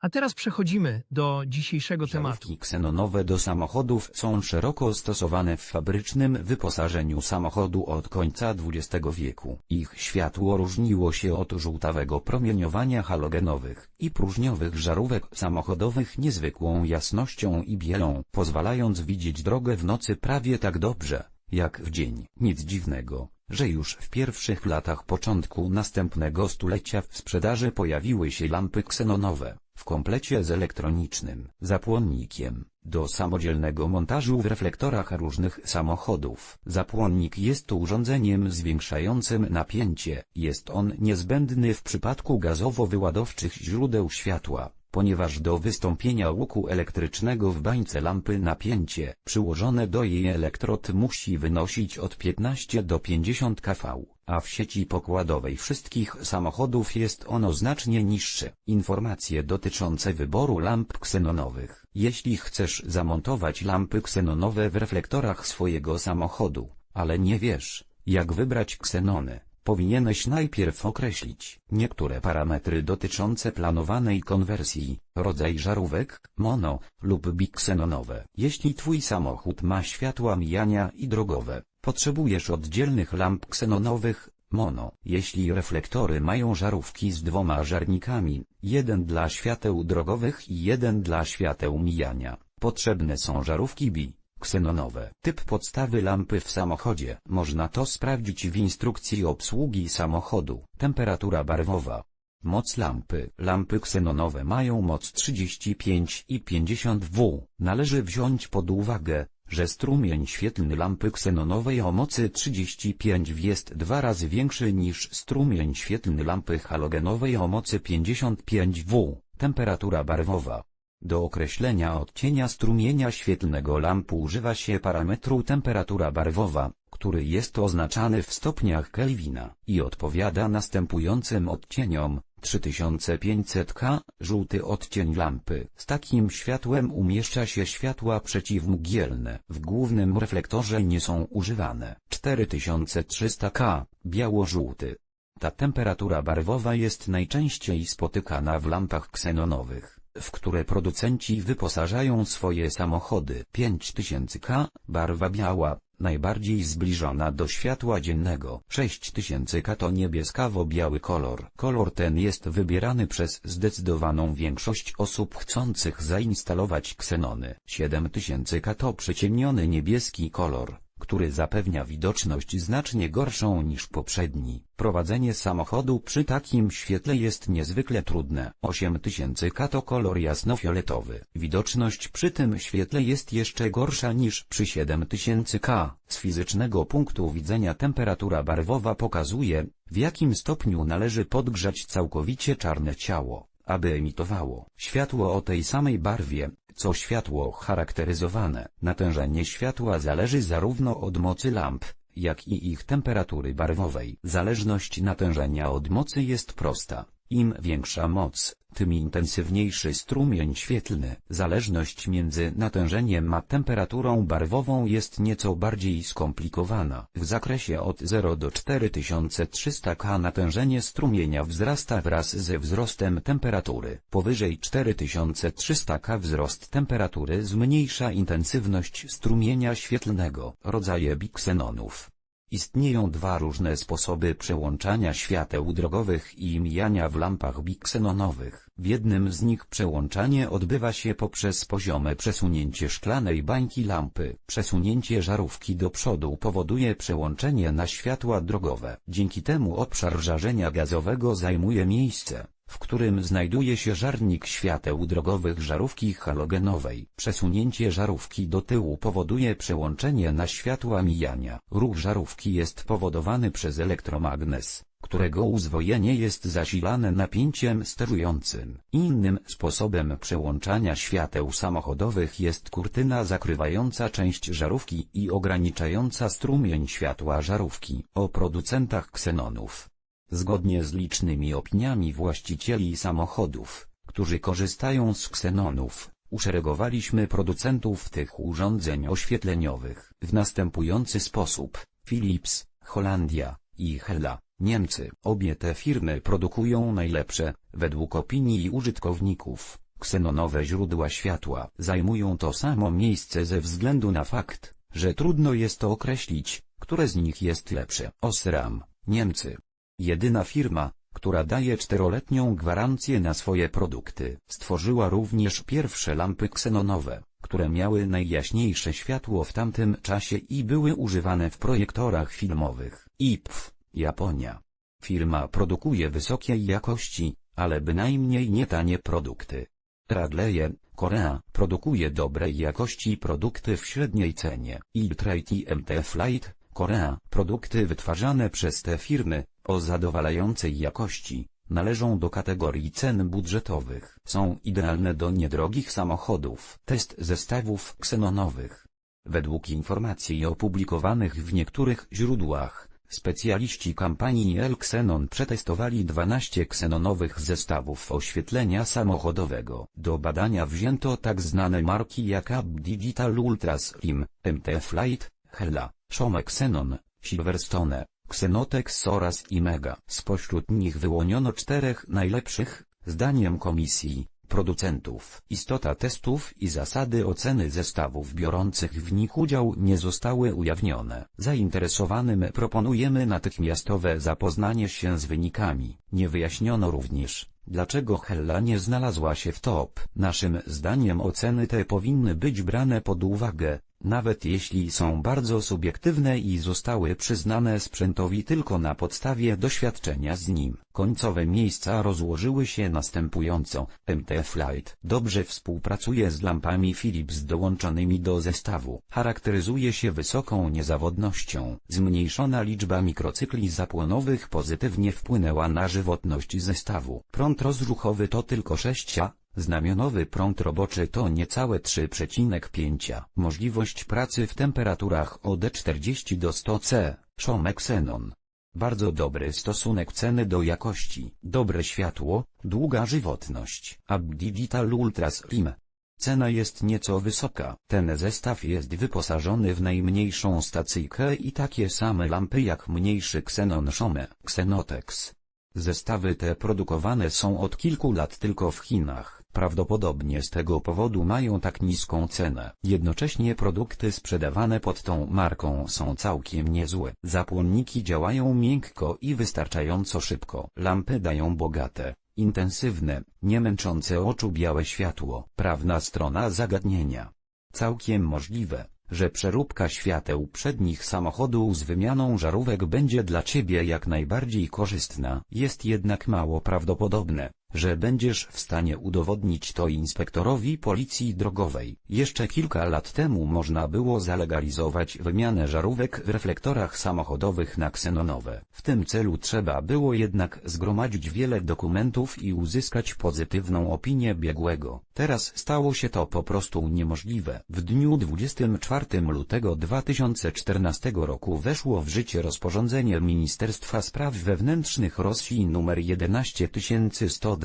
A teraz przechodzimy do dzisiejszego tematu. Żarówki ksenonowe do samochodów są szeroko stosowane w fabrycznym wyposażeniu samochodu od końca XX wieku. Ich światło różniło się od żółtawego promieniowania halogenowych i próżniowych żarówek samochodowych niezwykłą jasnością i bielą, pozwalając widzieć drogę w nocy prawie tak dobrze, jak w dzień. Nic dziwnego, że już w pierwszych latach początku następnego stulecia w sprzedaży pojawiły się lampy ksenonowe, w komplecie z elektronicznym zapłonnikiem, do samodzielnego montażu w reflektorach różnych samochodów. Zapłonnik jest urządzeniem zwiększającym napięcie, jest on niezbędny w przypadku gazowo-wyładowczych źródeł światła ponieważ do wystąpienia łuku elektrycznego w bańce lampy napięcie przyłożone do jej elektrod musi wynosić od 15 do 50 kV, a w sieci pokładowej wszystkich samochodów jest ono znacznie niższe. Informacje dotyczące wyboru lamp ksenonowych. Jeśli chcesz zamontować lampy ksenonowe w reflektorach swojego samochodu, ale nie wiesz, jak wybrać ksenony, Powinieneś najpierw określić niektóre parametry dotyczące planowanej konwersji, rodzaj żarówek, mono lub biksenonowe. Jeśli Twój samochód ma światła mijania i drogowe, potrzebujesz oddzielnych lamp ksenonowych, mono. Jeśli reflektory mają żarówki z dwoma żarnikami, jeden dla świateł drogowych i jeden dla świateł mijania, potrzebne są żarówki bi. Ksenonowe. Typ podstawy lampy w samochodzie. Można to sprawdzić w instrukcji obsługi samochodu. Temperatura barwowa. Moc lampy. Lampy ksenonowe mają moc 35 i 50 W. Należy wziąć pod uwagę, że strumień świetlny lampy ksenonowej o mocy 35 W jest dwa razy większy niż strumień świetlny lampy halogenowej o mocy 55 W. Temperatura barwowa. Do określenia odcienia strumienia świetlnego lampy używa się parametru temperatura barwowa, który jest oznaczany w stopniach Kelvina i odpowiada następującym odcieniom 3500 K. Żółty odcień lampy. Z takim światłem umieszcza się światła przeciwmgielne. W głównym reflektorze nie są używane. 4300 K. Biało-żółty. Ta temperatura barwowa jest najczęściej spotykana w lampach ksenonowych w które producenci wyposażają swoje samochody. 5000K, barwa biała, najbardziej zbliżona do światła dziennego. 6000K to niebieskawo-biały kolor. Kolor ten jest wybierany przez zdecydowaną większość osób chcących zainstalować ksenony. 7000K to przyciemniony niebieski kolor który zapewnia widoczność znacznie gorszą niż poprzedni. Prowadzenie samochodu przy takim świetle jest niezwykle trudne. 8000 K to kolor jasnofioletowy. Widoczność przy tym świetle jest jeszcze gorsza niż przy 7000 K. Z fizycznego punktu widzenia temperatura barwowa pokazuje, w jakim stopniu należy podgrzać całkowicie czarne ciało, aby emitowało światło o tej samej barwie, co światło charakteryzowane. Natężenie światła zależy zarówno od mocy lamp, jak i ich temperatury barwowej. Zależność natężenia od mocy jest prosta. Im większa moc, tym intensywniejszy strumień świetlny. Zależność między natężeniem a temperaturą barwową jest nieco bardziej skomplikowana. W zakresie od 0 do 4300 K natężenie strumienia wzrasta wraz ze wzrostem temperatury. Powyżej 4300 K wzrost temperatury zmniejsza intensywność strumienia świetlnego. Rodzaje biksenonów Istnieją dwa różne sposoby przełączania świateł drogowych i mijania w lampach biksenonowych. W jednym z nich przełączanie odbywa się poprzez poziome przesunięcie szklanej bańki lampy. Przesunięcie żarówki do przodu powoduje przełączenie na światła drogowe. Dzięki temu obszar żarzenia gazowego zajmuje miejsce w którym znajduje się żarnik świateł drogowych żarówki halogenowej. Przesunięcie żarówki do tyłu powoduje przełączenie na światła mijania. Ruch żarówki jest powodowany przez elektromagnes, którego uzwojenie jest zasilane napięciem sterującym. Innym sposobem przełączania świateł samochodowych jest kurtyna zakrywająca część żarówki i ograniczająca strumień światła żarówki. O producentach ksenonów Zgodnie z licznymi opiniami właścicieli samochodów, którzy korzystają z ksenonów, uszeregowaliśmy producentów tych urządzeń oświetleniowych w następujący sposób. Philips, Holandia i Hella, Niemcy. Obie te firmy produkują najlepsze, według opinii użytkowników, ksenonowe źródła światła. Zajmują to samo miejsce ze względu na fakt, że trudno jest to określić, które z nich jest lepsze. Osram, Niemcy. Jedyna firma, która daje czteroletnią gwarancję na swoje produkty. Stworzyła również pierwsze lampy ksenonowe, które miały najjaśniejsze światło w tamtym czasie i były używane w projektorach filmowych. IPF, Japonia. Firma produkuje wysokiej jakości, ale bynajmniej nie tanie produkty. Radleje, Korea, produkuje dobrej jakości produkty w średniej cenie. Iltrate MT Flight, Korea, produkty wytwarzane przez te firmy, o zadowalającej jakości, należą do kategorii cen budżetowych. Są idealne do niedrogich samochodów. Test zestawów ksenonowych. Według informacji opublikowanych w niektórych źródłach, specjaliści kampanii El Xenon przetestowali 12 ksenonowych zestawów oświetlenia samochodowego. Do badania wzięto tak znane marki jak Ab Digital Ultra Slim, MT Flight, Hella, Shome Xenon, Silverstone, Xenotex oraz Imega. Spośród nich wyłoniono czterech najlepszych, zdaniem komisji, producentów. Istota testów i zasady oceny zestawów biorących w nich udział nie zostały ujawnione. Zainteresowanym proponujemy natychmiastowe zapoznanie się z wynikami. Nie wyjaśniono również, dlaczego Hella nie znalazła się w top. Naszym zdaniem oceny te powinny być brane pod uwagę, nawet jeśli są bardzo subiektywne i zostały przyznane sprzętowi tylko na podstawie doświadczenia z nim. Końcowe miejsca rozłożyły się następująco. MT Flight dobrze współpracuje z lampami Philips dołączonymi do zestawu. Charakteryzuje się wysoką niezawodnością. Zmniejszona liczba mikrocykli zapłonowych pozytywnie wpłynęła na żywotność zestawu. Prąd rozruchowy to tylko 6 a, Znamionowy prąd roboczy to niecałe 3,5. Możliwość pracy w temperaturach od 40 do 100 C, Shome Xenon. Bardzo dobry stosunek ceny do jakości, dobre światło, długa żywotność. Ab Digital Ultra Slim. Cena jest nieco wysoka. Ten zestaw jest wyposażony w najmniejszą stacyjkę i takie same lampy jak mniejszy Xenon Shome, Xenotex. Zestawy te produkowane są od kilku lat tylko w Chinach. Prawdopodobnie z tego powodu mają tak niską cenę. Jednocześnie produkty sprzedawane pod tą marką są całkiem niezłe. Zapłonniki działają miękko i wystarczająco szybko. Lampy dają bogate, intensywne, nie męczące oczu białe światło. Prawna strona zagadnienia. Całkiem możliwe, że przeróbka świateł przednich samochodu z wymianą żarówek będzie dla Ciebie jak najbardziej korzystna. Jest jednak mało prawdopodobne, że będziesz w stanie udowodnić to inspektorowi policji drogowej. Jeszcze kilka lat temu można było zalegalizować wymianę żarówek w reflektorach samochodowych na ksenonowe. W tym celu trzeba było jednak zgromadzić wiele dokumentów i uzyskać pozytywną opinię biegłego. Teraz stało się to po prostu niemożliwe. W dniu 24 lutego 2014 roku weszło w życie rozporządzenie Ministerstwa Spraw Wewnętrznych Rosji nr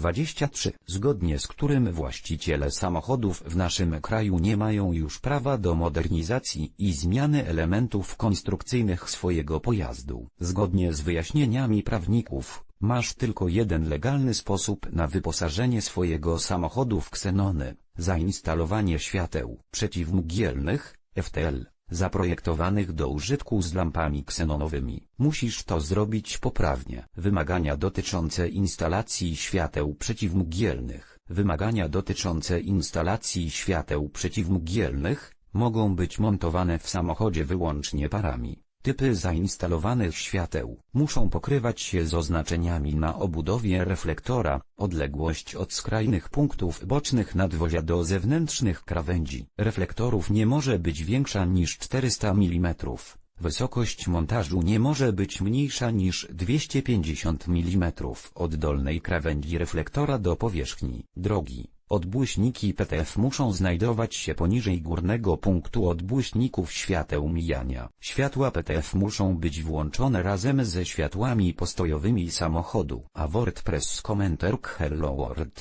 11123, zgodnie z którym właściciele samochodów w naszym kraju nie mają już prawa do modernizacji i zmiany elementów konstrukcyjnych swojego pojazdu. Zgodnie z wyjaśnieniami prawników, masz tylko jeden legalny sposób na wyposażenie swojego samochodu w ksenony, zainstalowanie świateł przeciwmgielnych, FTL, zaprojektowanych do użytku z lampami ksenonowymi. Musisz to zrobić poprawnie. Wymagania dotyczące instalacji świateł przeciwmgielnych. Wymagania dotyczące instalacji świateł przeciwmgielnych mogą być montowane w samochodzie wyłącznie parami. Typy zainstalowanych świateł muszą pokrywać się z oznaczeniami na obudowie reflektora, odległość od skrajnych punktów bocznych nadwozia do zewnętrznych krawędzi reflektorów nie może być większa niż 400 mm. Wysokość montażu nie może być mniejsza niż 250 mm od dolnej krawędzi reflektora do powierzchni drogi. Odbłyśniki PTF muszą znajdować się poniżej górnego punktu odbłyśników świateł mijania. Światła PTF muszą być włączone razem ze światłami postojowymi samochodu. A WordPress Commenter Hello World.